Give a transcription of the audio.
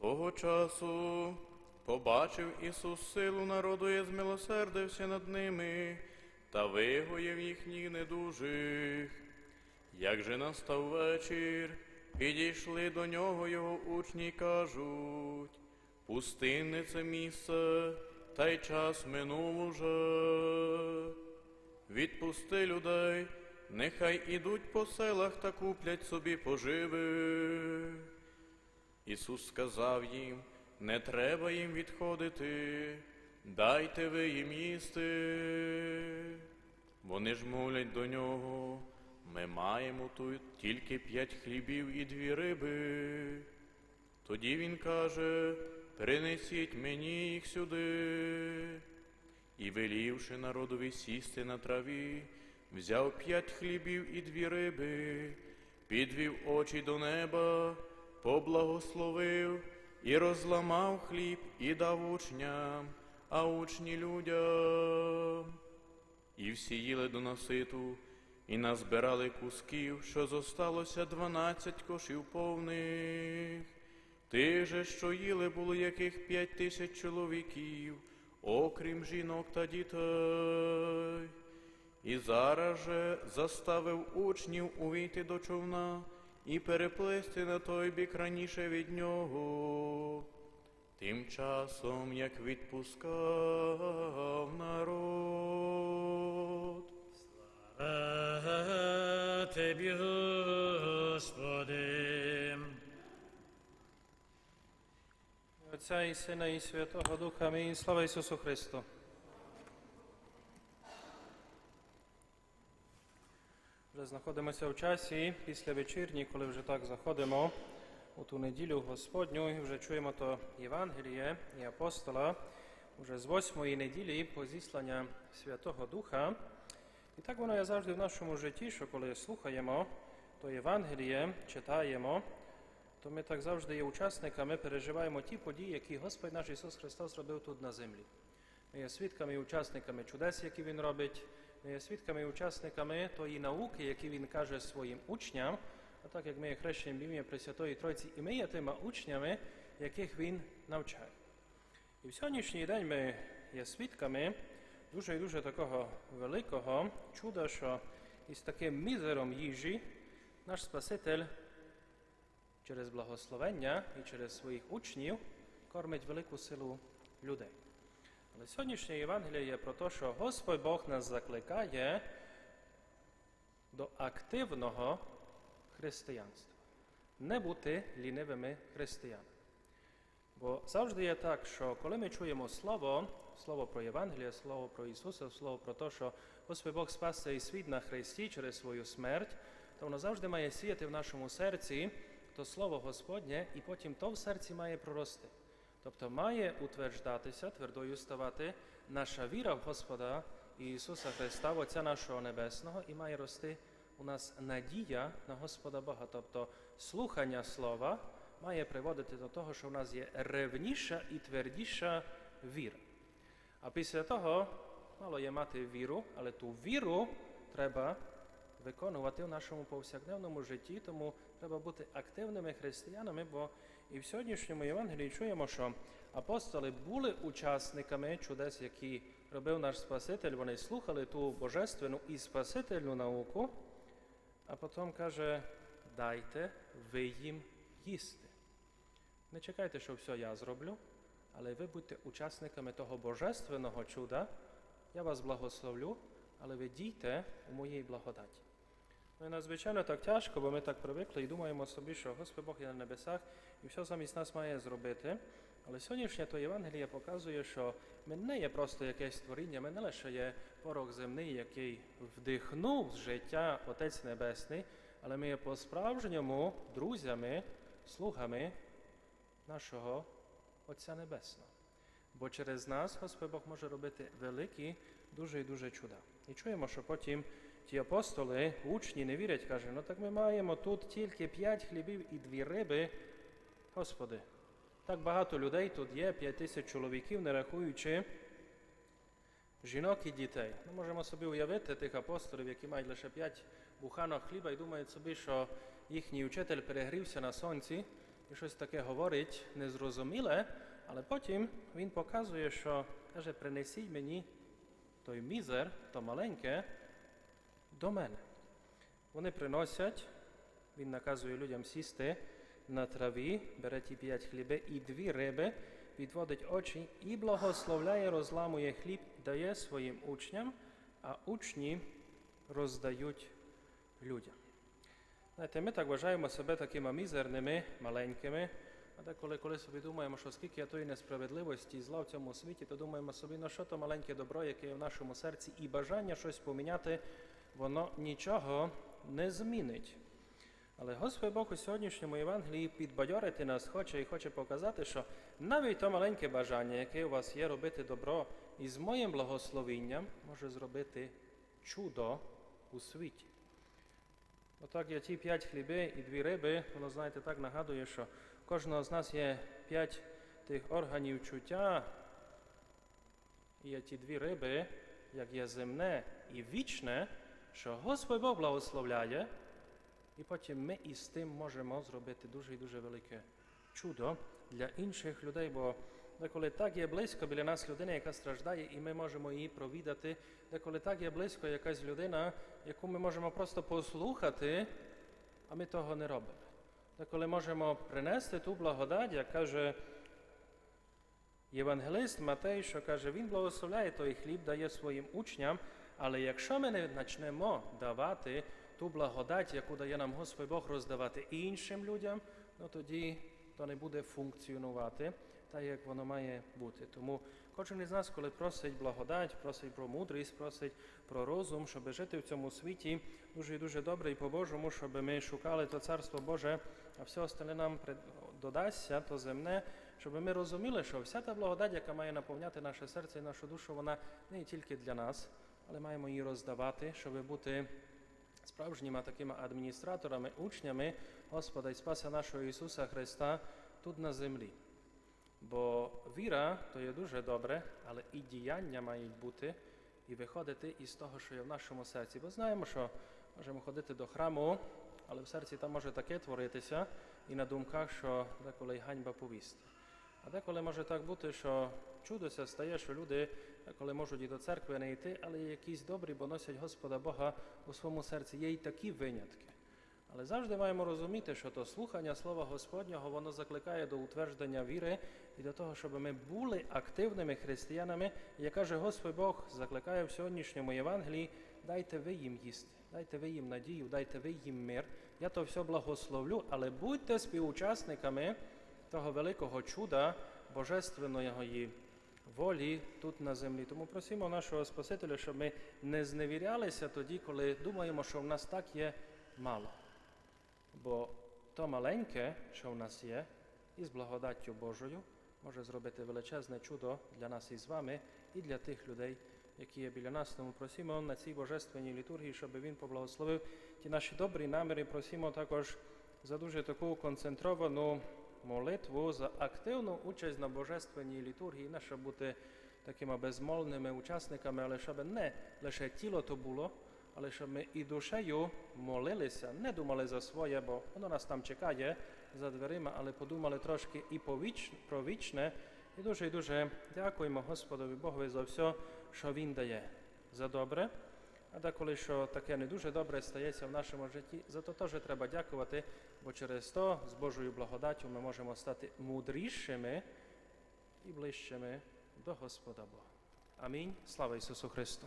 Того часу побачив Ісус силу народу і змилосердився над ними, та вигоїв їхніх недужих. Як же настав вечір, підійшли до нього його учні й кажуть, пустинне це місце, та й час минув уже. Відпусти людей, нехай ідуть по селах та куплять собі поживи. Ісус сказав їм, не треба їм відходити, дайте ви їм їсти. Вони ж мовлять до нього, ми маємо тут тільки п'ять хлібів і дві риби. Тоді він каже, принесіть мені їх сюди. І велівши народові сісти на траві, взяв п'ять хлібів і дві риби, підвів очі до неба, поблагословив і розламав хліб і дав учням, а учні людям. І всі їли до наситу, і назбирали кусків, що зосталося дванадцять кошів повних. Ти же, що їли, було яких п'ять тисяч чоловіків, окрім жінок та дітей. І зараз же заставив учнів увійти до човна і переплисти на той бік раніше від нього. Тим часом, як відпускав народ. Слава Тобі, Господи. Отця і Сина, і Святого Духа. Амінь. Слава Ісусу Христу. Знаходимося в часі після вечірні, коли вже так заходимо у ту неділю Господню і вже чуємо то Євангеліє і апостола вже з восьмої неділі по зіслання Святого Духа. І так воно є завжди в нашому житті, що коли слухаємо то Євангеліє, читаємо, то ми так завжди є учасниками, переживаємо ті події, які Господь наш Ісус Христос робив тут на землі. Ми є свідками і учасниками чудес, які Він робить, свідками і учасниками тої науки, які Він каже своїм учням, а так як ми є хрещені в ім'я Пресвятої Тройці, і ми є тими учнями, яких Він навчає. І в сьогоднішній день ми є свідками дуже і дуже такого великого чуда, що із таким мізером їжі наш Спаситель через благословення і через своїх учнів кормить велику силу людей. Але сьогоднішнє Євангеліє є про те, що Господь Бог нас закликає до активного християнства, не бути лінивими християнами. Бо завжди є так, що коли ми чуємо Слово, Слово про Євангеліє, Слово про Ісуса, Слово про те, що Господь Бог спас цей світ на Христі через свою смерть, то воно завжди має сіяти в нашому серці то Слово Господнє, і потім то в серці має прорости. Тобто має утверждатися, твердою ставати наша віра в Господа Ісуса Христа, Отця нашого Небесного, і має рости у нас надія на Господа Бога. Тобто слухання Слова має приводити до того, що в нас є ревніша і твердіша віра. А після того мало є мати віру, але ту віру треба виконувати в нашому повсякденному житті, тому треба бути активними християнами, бо і в сьогоднішньому Євангелії чуємо, що апостоли були учасниками чудес, які робив наш Спаситель. Вони слухали ту божественну і спасительну науку, а потім каже: дайте ви їм їсти. Не чекайте, що все я зроблю, але ви будьте учасниками того божественного чуда. Я вас благословлю, але ви дійте у моїй благодаті. Ну і надзвичайно так тяжко, бо ми так привикли і думаємо собі, що Господь Бог є на небесах і все замість нас має зробити. Але сьогоднішнє то Євангеліє показує, що ми не є просто якесь створіння, ми не лише є порох земний, який вдихнув з життя Отець Небесний, але ми є по-справжньому друзями, слугами нашого Отця Небесного. Бо через нас Господь Бог може робити великі, дуже і дуже чуда. І чуємо, що потім ті апостоли, учні не вірять, каже, ну так ми маємо тут тільки п'ять хлібів і дві риби. Господи, так багато людей тут є, п'ять тисяч чоловіків, не рахуючи жінок і дітей. Ну, можемо собі уявити тих апостолів, які мають лише п'ять буханок хліба і думають собі, що їхній учитель перегрівся на сонці і щось таке говорить незрозуміле, але потім він показує, що каже, принесіть мені той мізер, то маленьке, до мене. Вони приносять, він наказує людям сісти на траві, бере ті п'ять хліби і дві риби, відводить очі і благословляє, розламує хліб, дає своїм учням, а учні роздають людям. Знаєте, ми так вважаємо себе такими мізерними, маленькими, а деколи, коли собі думаємо, що скільки є тої несправедливості і зла в цьому світі, то думаємо собі, ну що то маленьке добро, яке є в нашому серці, і бажання щось поміняти, воно нічого не змінить. Але Господь Бог у сьогоднішньому Євангелії підбадьорити нас хоче і хоче показати, що навіть то маленьке бажання, яке у вас є робити добро, і з моїм благословінням може зробити чудо у світі. Отак є ті п'ять хліби і дві риби, воно, знаєте, так нагадує, що кожного з нас є п'ять тих органів чуття, і є ті дві риби, як є земне і вічне, що Господь Бог благословляє, і потім ми із тим можемо зробити дуже і дуже велике чудо для інших людей, бо деколи так є близько біля нас людина, яка страждає, і ми можемо її провідати, деколи так є близько якась людина, яку ми можемо просто послухати, а ми того не робимо. Деколи можемо принести ту благодать, як каже Євангелист Матей, що каже, він благословляє той хліб, дає своїм учням, але якщо ми не почнемо давати ту благодать, яку дає нам Господь Бог роздавати іншим людям, ну тоді то не буде функціонувати так, як воно має бути. Тому кожен із нас, коли просить благодать, просить про мудрість, просить про розум, щоб жити в цьому світі дуже і дуже добре і по-божому, щоб ми шукали то Царство Боже, а все остальне нам додасться, то земне, щоб ми розуміли, що вся та благодать, яка має наповняти наше серце і нашу душу, вона не тільки для нас, але маємо її роздавати, щоб бути справжніми такими адміністраторами, учнями Господа і Спаса нашого Ісуса Христа тут на землі. Бо віра то є дуже добре, але і діяння мають бути і виходити із того, що є в нашому серці. Бо знаємо, що можемо ходити до храму, але в серці там може таке творитися, і на думках, що деколи й ганьба повісти. А деколи може так бути, що чудося стає, що люди деколи можуть і до церкви не йти, але якісь добрі, бо носять Господа Бога у своєму серці. Є й такі винятки. Але завжди маємо розуміти, що то слухання Слова Господнього воно закликає до утвердження віри і до того, щоб ми були активними християнами. І як каже Господь Бог, закликає в сьогоднішньому Євангелії, дайте ви їм їсти, дайте ви їм надію, дайте ви їм мир. Я то все благословлю, але будьте співучасниками того великого чуда Божественної волі тут на землі. Тому просимо нашого Спасителя, щоб ми не зневірялися тоді, коли думаємо, що в нас так є мало. Бо то маленьке, що в нас є, із благодаттю Божою, може зробити величезне чудо для нас із вами і для тих людей, які є біля нас. Тому просимо на цій божественній літургії, щоб він поблагословив ті наші добрі наміри. Просимо також за дуже таку концентровану молитву, за активну участь на божественній літургії, не щоб бути такими безмолвними учасниками, але щоб не лише тіло то було, але щоб ми і душею молилися, не думали за своє, бо воно нас там чекає за дверима, але подумали трошки і про вічне. І дуже і дуже дякуємо Господові Богові за все, що Він дає за добре. А деколи що таке не дуже добре стається в нашому житті, за то теж треба дякувати, бо через то з Божою благодаттю ми можемо стати мудрішими і ближчими до Господа Бога. Амінь. Слава Ісусу Христу!